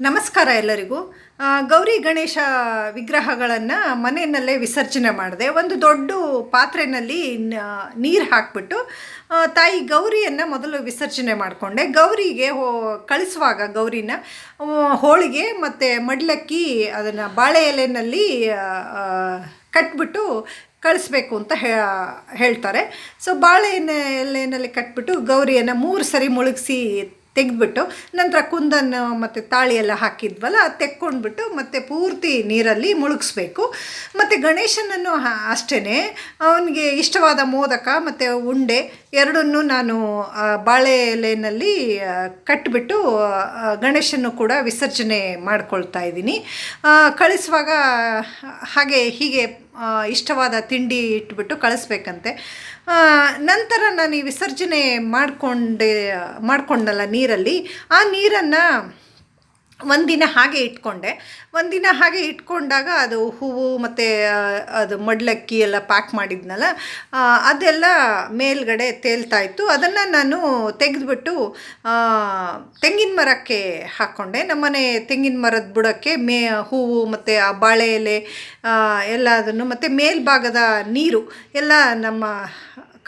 ನಮಸ್ಕಾರ ಎಲ್ಲರಿಗೂ. ಗೌರಿ ಗಣೇಶ ವಿಗ್ರಹಗಳನ್ನು ಮನೆಯಲ್ಲೇ ವಿಸರ್ಜನೆ ಮಾಡಿದೆ. ಒಂದು ದೊಡ್ಡ ಪಾತ್ರೆಯಲ್ಲಿ ನೀರು ಹಾಕ್ಬಿಟ್ಟು ತಾಯಿ ಗೌರಿಯನ್ನು ಮೊದಲು ವಿಸರ್ಜನೆ ಮಾಡಿಕೊಂಡೆ. ಗೌರಿಗೆ ಹೋ, ಕಳಿಸುವಾಗ ಗೌರಿನ ಹೋಳಿಗೆ ಮತ್ತು ಮಡ್ಲಕ್ಕಿ ಅದನ್ನು ಬಾಳೆ ಎಲೆಯಲ್ಲಿ ಕಟ್ಬಿಟ್ಟು ಕಳಿಸ್ಬೇಕು ಅಂತ ಹೇಳ್ತಾರೆ. ಸೊ ಬಾಳೆ ಎಲೆಯಲ್ಲಿ ಕಟ್ಬಿಟ್ಟು ಗೌರಿಯನ್ನು ಮೂರು ಸರಿ ಮುಳುಗಿಸಿ ತೆಗೆದ್ಬಿಟ್ಟು ನಂತರ ಕುಂದನ್ನು ಮತ್ತು ತಾಳಿ ಎಲ್ಲ ಹಾಕಿದ್ವಲ್ಲ, ಅದು ತೆಕ್ಕೊಂಡ್ಬಿಟ್ಟು ಮತ್ತು ಪೂರ್ತಿ ನೀರಲ್ಲಿ ಮುಳುಗಿಸ್ಬೇಕು. ಮತ್ತು ಗಣೇಶನನ್ನು ಅಷ್ಟೇ ಅವನಿಗೆ ಇಷ್ಟವಾದ ಮೋದಕ ಮತ್ತು ಉಂಡೆ ಎರಡನ್ನೂ ನಾನು ಬಾಳೆ ಎಲೆಯಲ್ಲಿ ಕಟ್ಬಿಟ್ಟು ಗಣೇಶನ್ನು ಕೂಡ ವಿಸರ್ಜನೆ ಮಾಡ್ಕೊಳ್ತಾ ಇದ್ದೀನಿ. ಕಳಿಸುವಾಗ, ಹಾಗೆ ಹೀಗೆ ಇಷ್ಟವಾದ ತಿಂಡಿ ಇಟ್ಬಿಟ್ಟು ಕಳಿಸ್ಬೇಕಂತೆ. ನಂತರ ನಾನು ಈ ವಿಸರ್ಜನೆ ಮಾಡಿಕೊಂಡೆ ಮಾಡಿಕೊಂಡಲ್ಲ ನೀರಲ್ಲಿ. ಆ ನೀರನ್ನು ಒಂದಿನ ಹಾಗೆ ಇಟ್ಕೊಂಡೆ. ಒಂದಿನ ಹಾಗೆ ಇಟ್ಕೊಂಡಾಗ ಅದು ಹೂವು ಮತ್ತು ಅದು ಮಡ್ಲಕ್ಕಿ ಎಲ್ಲ ಪ್ಯಾಕ್ ಮಾಡಿದ್ನಲ್ಲ ಅದೆಲ್ಲ ಮೇಲ್ಗಡೆ ತೇಲ್ತಾ ಇತ್ತು. ಅದನ್ನು ನಾನು ತೆಗೆದುಬಿಟ್ಟು ತೆಂಗಿನ ಮರಕ್ಕೆ ಹಾಕ್ಕೊಂಡೆ ನಮ್ಮನೆ ತೆಂಗಿನ ಮರದ ಬುಡಕ್ಕೆ ಮೇ, ಹೂವು ಮತ್ತು ಆ ಬಾಳೆ ಎಲೆ ಎಲ್ಲ ಅದನ್ನು ಮತ್ತು ಮೇಲ್ಭಾಗದ ನೀರು ಎಲ್ಲ ನಮ್ಮ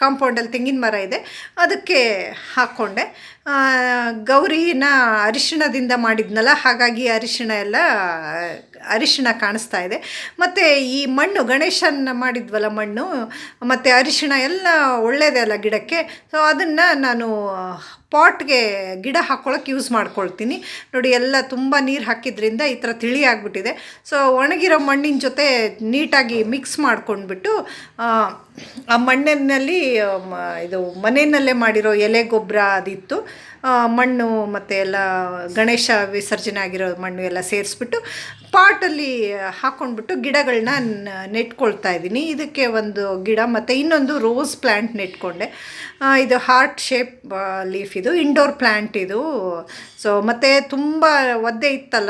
ಕಾಂಪೌಂಡಲ್ಲಿ ತೆಂಗಿನ ಮರ ಇದೆ, ಅದಕ್ಕೆ ಹಾಕ್ಕೊಂಡೆ ಗೌರಿನ ಅರಿಶಿಣದಿಂದ ಮಾಡಿದ್ನಲ್ಲ, ಹಾಗಾಗಿ ಅರಿಶಿಣ ಎಲ್ಲ, ಅರಿಶಿಣ ಕಾಣಿಸ್ತಾ ಇದೆ. ಮತ್ತು ಈ ಮಣ್ಣು, ಗಣೇಶನ ಮಾಡಿದ್ವಲ್ಲ ಮಣ್ಣು, ಮತ್ತು ಅರಿಶಿಣ ಎಲ್ಲ ಒಳ್ಳೆಯದೇ ಅಲ್ಲ ಗಿಡಕ್ಕೆ. ಸೊ ಅದನ್ನು ನಾನು ಪಾಟ್ಗೆ ಗಿಡ ಹಾಕ್ಕೊಳಕ್ಕೆ ಯೂಸ್ ಮಾಡ್ಕೊಳ್ತೀನಿ. ನೋಡಿ ಎಲ್ಲ ತುಂಬ ನೀರು ಹಾಕಿದ್ರಿಂದ ಈ ಥರ ತಿಳಿ ಆಗಿಬಿಟ್ಟಿದೆ. ಸೊ ಒಣಗಿರೋ ಮಣ್ಣಿನ ಜೊತೆ ನೀಟಾಗಿ ಮಿಕ್ಸ್ ಮಾಡ್ಕೊಂಡ್ಬಿಟ್ಟು ಆ, ಮಣ್ಣಿನಲ್ಲಿ ಇದು ಮನೆಯಲ್ಲೇ ಮಾಡಿರೋ ಎಲೆ ಗೊಬ್ಬರ ಅದಿತ್ತು. ಮಣ್ಣು ಮತ್ತು ಎಲ್ಲ ಗಣೇಶ ವಿಸರ್ಜನೆ ಆಗಿರೋ ಮಣ್ಣು ಎಲ್ಲ ಸೇರಿಸ್ಬಿಟ್ಟು ಪಾಟಲ್ಲಿ ಹಾಕ್ಕೊಂಡ್ಬಿಟ್ಟು ಗಿಡಗಳನ್ನ ನೆಟ್ಕೊಳ್ತಾ ಇದ್ದೀನಿ. ಇದಕ್ಕೆ ಒಂದು ಗಿಡ ಮತ್ತು ಇನ್ನೊಂದು ರೋಸ್ ಪ್ಲ್ಯಾಂಟ್ ನೆಟ್ಕೊಂಡೆ. ಇದು ಹಾರ್ಟ್ ಶೇಪ್ ಲೀಫ್ ಇದು, ಇಂಡೋರ್ ಪ್ಲ್ಯಾಂಟ್ ಇದು. ಸೊ, ಮತ್ತು ತುಂಬ ಒದ್ದೆ ಇತ್ತಲ್ಲ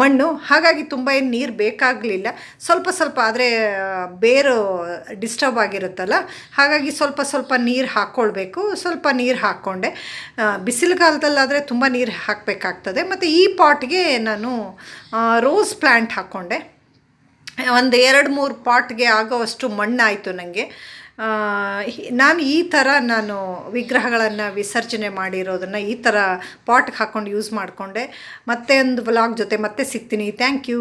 ಮಣ್ಣು, ಹಾಗಾಗಿ ತುಂಬ ಏನು ನೀರು ಬೇಕಾಗಲಿಲ್ಲ. ಸ್ವಲ್ಪ ಸ್ವಲ್ಪ ಆದರೆ, ಬೇರು ಡಿಸ್ಟರ್ಬ್ ಆಗಿರುತ್ತಲ್ಲ, ಹಾಗಾಗಿ ಸ್ವಲ್ಪ ಸ್ವಲ್ಪ ನೀರು ಹಾಕ್ಕೊಳ್ಬೇಕು ಸ್ವಲ್ಪ ನೀರು ಹಾಕ್ಕೊಂಡೆ ಬಿಸಿಲುಗಾಲದಲ್ಲಾದರೆ ತುಂಬ ನೀರು ಹಾಕಬೇಕಾಗ್ತದೆ. ಮತ್ತು ಈ ಪಾಟ್ಗೆ ನಾನು ರೋಸ್ ಪ್ಲ್ಯಾಂಟ್ ಹಾಕ್ಕೊಂಡೆ ಒಂದು ಎರಡು ಮೂರು ಪಾಟ್ಗೆ ಆಗೋವಷ್ಟು ಮಣ್ಣಾಯಿತು ನನಗೆ ನಾನು ಈ ಥರ ನಾನು ವಿಗ್ರಹಗಳನ್ನು ವಿಸರ್ಜನೆ ಮಾಡಿರೋದನ್ನು ಈ ಥರ ಪಾಟ್ಗೆ ಹಾಕ್ಕೊಂಡು ಯೂಸ್ ಮಾಡಿಕೊಂಡೆ. ಮತ್ತೆ ಒಂದು ಬ್ಲಾಗ್ ಜೊತೆ ಮತ್ತೆ ಸಿಗ್ತೀನಿ. Thank you